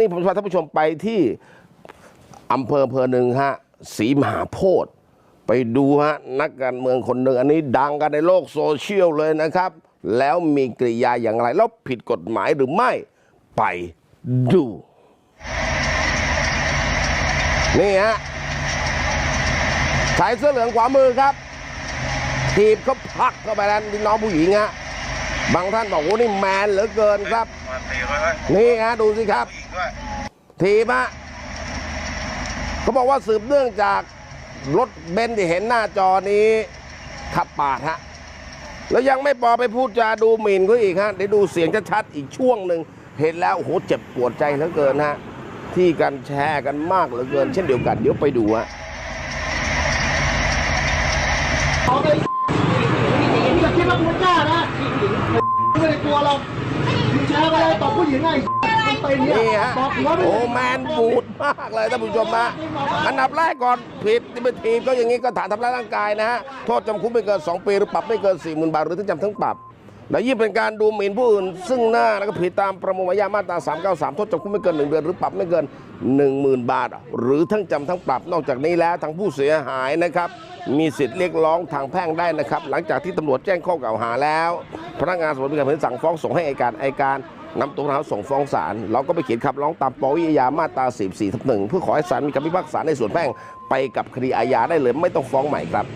นี่ผมจะพาท่านผู้ชมไปที่อำเภออำเภอหนึ่งฮะศรีมหาโพธิ์ไปดูฮะนักการเมืองคนหนึ่งอันนี้ดังกันในโลกโซเชียลเลยนะครับ แล้วมีกริยาอย่างไร แล้วผิดกฎหมายหรือไม่ไปดู นี่ฮะชายเสื้อเหลืองขวามือครับ ทีบเขาผลักเข้าไปแล้วน้องผู้หญิงฮะ บางท่านบอกโอ้นี่แมนเหลือเกินครับมาตีไว้ไว้นี่ฮะดูสิครับผู้หญิงด้วยทีมะเขาบอกว่าสืบเนื่องจากรถเบนซ์ที่เห็นหน้าจอนี้ขับปาดฮะ แล้วยังไม่พอไปพูดจาดูหมิ่นเขาอีกฮะเดี๋ยวดูเสียงชัดๆอีกช่วงหนึ่งเห็นแล้วโอ้โหเจ็บปวดใจเหลือเกินฮะที่กันแชร์กันมากเหลือเกิน เช่นเดียวกันเดี๋ยวไปดูฮะ อย่าคิดว่าคุณกล้านะ ไม่ได้กลัวเรามึงแชร์อะไรต่อผู้หญิงไงมันเป็นเนี่ยนี่ฮะบอกหัวไม่โอ้ได้แมนบูดมากเลยท่านผู้ชมนะอันดับแรกก่อนผิดที่เป็นทีมก็อย่างนี้ก็ฐานทำร้ายร่างกายนะฮะโทษจำคุกไม่เกิน 2 ปีหรือปรับไม่เกิน 4 0,000 บาทหรือทั้งจำทั้งปรับ และยิ่งเป็นการดูหมิ่นผู้อื่น ซึ่งหน้าแล้วก็ผิดตามประมวลกฎหมายอาญามาตรา 393 โทษจำคุกไม่เกิน 1 เดือน หรือปรับไม่เกิน 10,000 บาท หรือทั้งจำทั้งปรับนอกจากนี้แล้วทางผู้เสียหายนะครับ มีสิทธิ์เรียกร้องทางแพ่งได้นะครับ หลังจากที่ตำรวจแจ้งข้อกล่าวหาแล้ว พนักงานสอบสวนมีการสั่งฟ้องส่งให้อัยการอัยการนำตัวผู้ต้องหาส่งฟ้องศาลเราก็ไปเขียนคำร้องตามปวิอาญามาตรา 44ทับหนึ่งเพื่อขอให้ศาลมีคำพิพากษาในส่วนแพ่งไปกับคดีอาญาได้เลยไม่ต้องฟ้องใหม่ครับ